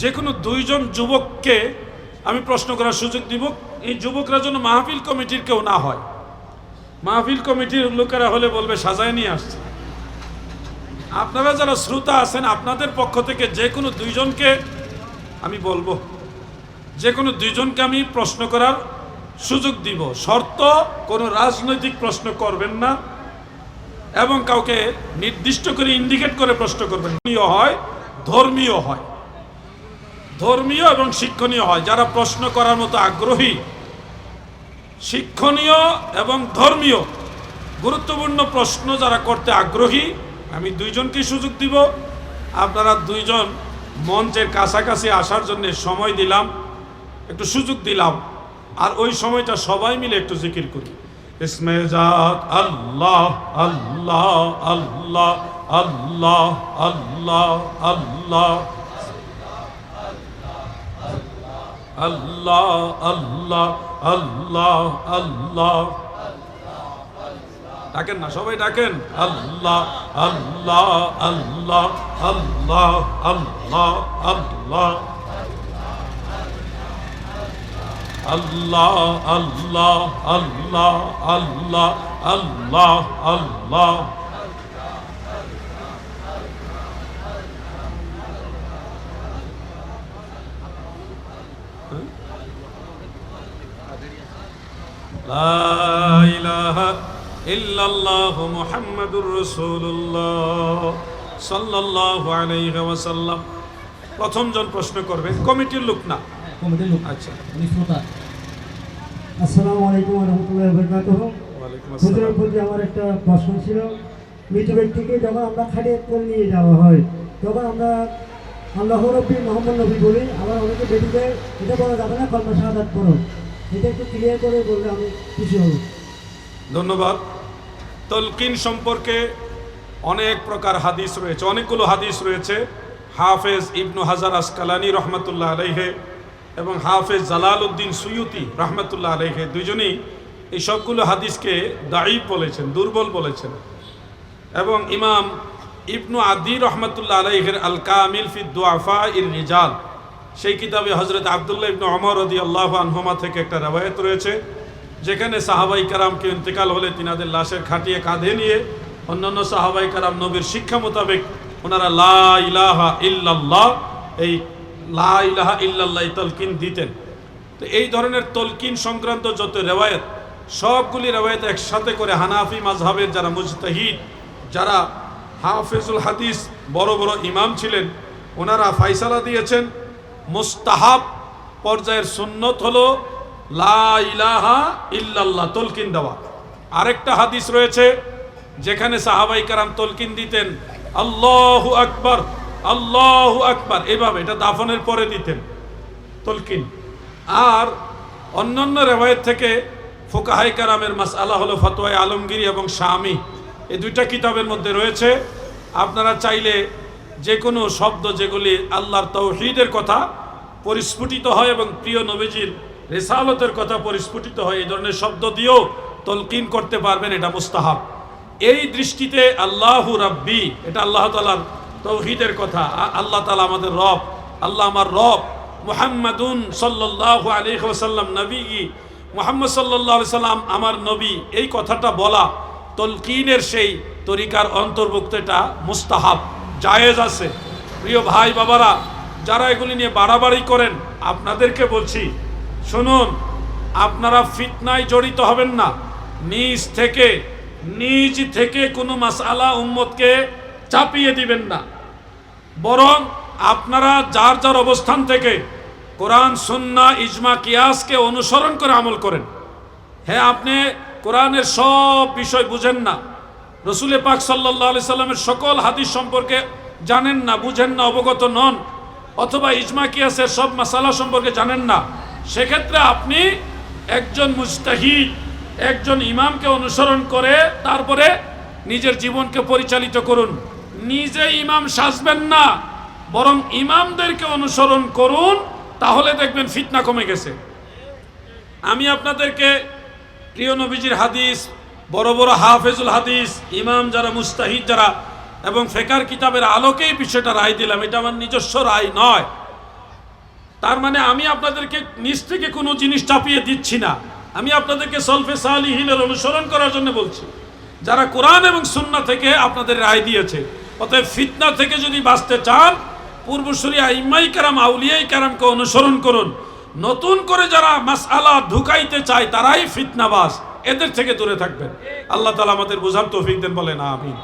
যে কোনো দুইজন যুবককে আমি প্রশ্ন করার সুযোগ দিব। এই যুবকরা যেন মাহফিল কমিটির কেউ না হয়। মাহফিল কমিটির লোকেরা হলে বলবে, সাজায় নিয়ে আসছে। আপনারা যারা শ্রোতা আছেন, আপনাদের পক্ষ থেকে যে কোনো দুইজনকে আমি বলব যে কোনো দুইজনকে আমি প্রশ্ন করার সুযোগ দিব। শর্ত, কোনো রাজনৈতিক প্রশ্ন করবেন না এবং কাউকে নির্দিষ্ট করে ইন্ডিকেট করে প্রশ্ন করবেন। হয়, ধর্মীয় হয়। ধর্মীয় এবং শিক্ষণীয় হয়। যারা প্রশ্ন করার মতো আগ্রহী, শিক্ষণীয় এবং ধর্মীয়, গুরুত্বপূর্ণ প্রশ্ন যারা করতে আগ্রহী, আমি দুইজনকেই সুযোগ দিব। আপনারা দুইজন মঞ্চের কাছাকাছি আসার জন্য সময় দিলাম, একটু সুযোগ দিলাম। আর ওই সময়টা সবাই মিলে একটু জিকির করি। ইসমে জাত, আল্লাহ আল্লাহ আল্লাহ আল্লাহ আল্লাহ আল্লাহ। আল্লাহ আল্লাহ আল্লাহ আল্লাহ ডাকেন না সবাই ডাকেন আল্লাহ আল্লাহ আল্লাহ আল্লাহ আল্লাহ আল্লাহ আল্লাহ আল্লাহ আল্লাহ আল্লাহ আল্লাহ আল্লাহ প্রথম জন প্রশ্ন করবেন কমিটির লোক না? আচ্ছা। একটা প্রশ্ন ছিল। ব্যক্তিকে আমরা খালি করে নিয়ে যাওয়া হয় তখন আমরা আল্লাহ মোহাম্মদ নবী বলি, আবার অনেকে বেটি দেয়, এটা বলা যাবে না কর্ম শাহাদাত করো এটা একটু ক্লিয়ার করে বললে আমি খুশি হব। ধন্যবাদ। তলকিন সম্পর্কে অনেক প্রকার হাদিস রয়েছে, অনেকগুলো হাদিস রয়েছে। হাফেজ ইবনু হাজার আসকালানি রহমতুল্লাহ আলাইহে এবং হাফেজ জালাল উদ্দিন সুয়ুতি রহমতুল্লাহ আলাইহে দুজনেই এই সবগুলো হাদিসকে দায়ী বলেছেন, দুর্বল বলেছেন। এবং ইমাম ইবনু আদি রহমতুল্লাহ আলাইহের আল কামিল ফি দুআফা ইর রিজাল। সেই কিতাবে হজরত আবদুল্লাহ ইবনু অমর রদি আল্লাহ আনহমা থেকে একটা রেওয়ায়ত রয়েছে, যেখানে সাহাবাই কারামকে ইন্তেকাল হলে তিনাদের লাশের খাটিয়ে কাঁধে নিয়ে অন্যান্য সাহাবাই কারাম নবীর শিক্ষা মোতাবেক ওনারা লা ইলাহা ইল্লাল্লাহ, এই লা ইলাহা ইল্লাল্লাহ তলকিন দিতেন। তো এই ধরনের তলকিন সংক্রান্ত যত রেওয়ায়ত, সবগুলি রেওয়ায়ত একসাথে করে হানাফি মাজহাবের যারা মুজতাহিদ, যারা হাফেজুল হাদিস বড় বড় ইমাম ছিলেন। ওনারা ফাইসালা দিয়েছেন। মুস্তাহাব পর্যায়ের সুন্নত হলো, লা ইলাহা ইল্লাল্লাহ, তলকিন দেওয়া। আরেকটা হাদিস রয়েছে, যেখানে সাহাবাই কারাম তলকিন দিতেন, আল্লাহু আকবার আল্লাহু আকবার, এভাবে, এটা দাফনের পরে দিতেন, তলকিন। আর অন্যান্য রেওয়ায়ত থেকে ফোকাহাই কারামের মাসআলা হলো ফতোয়ায় আলমগিরি এবং শামি। এই দুইটা কিতাবের মধ্যে রয়েছে। আপনারা চাইলে যে কোনো শব্দ যেগুলি আল্লাহর তৌহিদের কথা পরিস্ফুটিত হয় এবং প্রিয় নবীজির রেসালতের কথা পরিস্ফুটিত হয়, এই ধরনের শব্দ দিয়েও তলকিন করতে পারবেন, এটা মুস্তাহাব। এই দৃষ্টিতে আল্লাহু রাব্বি, এটা আল্লাহ তালার তৌহিদের কথা আল্লাহ তালা আমাদের রব, আল্লাহ আমার রব, মুহাম্মাদুন সাল্লাহ আলী ওসাল্লাম নবী মোহাম্মদ সাল্লাহ সাল্লাম আমার নবী, এই কথাটা বলা তলকিনের সেই তরিকার অন্তর্ভুক্ত এটা মুস্তাহাব, জায়েজ আছে। প্রিয় ভাই বাবারা, যারা এগুলি নিয়ে বাড়াবাড়ি করেন, আপনাদেরকে বলছি, শুনুন, আপনারা ফিতনায় জড়িত হবেন না। নিজ থেকে নিজ থেকে কোনো মাসালা উম্মতকে চাপিয়ে দিবেন না। বরং আপনারা যার যার অবস্থান থেকে কোরআন সুন্না ইজমা, কিয়াসকে অনুসরণ করে আমল করেন। হ্যাঁ আপনি কোরআনের সব বিষয় বুঝেন না। রসুলে পাক সাল্লাহ আলি সাল্লামের সকল হাদিস সম্পর্কে জানেন না, বুঝেন না, অবগত নন, অথবা ইজমা কিয়াসের সব মাসালা সম্পর্কে জানেন না। সেক্ষেত্রে আপনি একজন মুস্তাহিদ একজন ইমামকে অনুসরণ করে তারপরে নিজের জীবনকে পরিচালিত করুন। নিজে ইমাম সাজবেন না, বরং ইমামদেরকে অনুসরণ করুন, তাহলে দেখবেন ফিতনা কমে গেছে। আমি আপনাদেরকে প্রিয় নবীজির হাদিস, বড় বড় হাফেজুল হাদিস, ইমাম যারা, মুস্তাহিদ যারা, এবং ফেকার কিতাবের আলোকেই বিষয়টা রায় দিলাম। এটা আমার নিজস্ব রায় নয়। তার মানে আমি আপনাদেরকে নিচ থেকে কোনো জিনিস চাপিয়ে দিচ্ছি না। আমি আপনাদেরকে সলফে সালিহিনের অনুসরণ করার জন্য বলছি। যারা কোরআন এবং সুন্না থেকে আপনাদের রায় দিয়েছে, অতএব ফিতনা থেকে যদি বাঁচতে চান, পূর্বসূরি আইমাই কারাম, আউলিয়াই কারামকে অনুসরণ করুন। নতুন করে যারা মাসআলা ঢুকাইতে চায়, তারাই ফিতনাবাস এদের থেকে দূরে থাকবেন। আল্লাহ তালা আমাদের বোঝার তৌফিক দেন, বলেন, আমিন।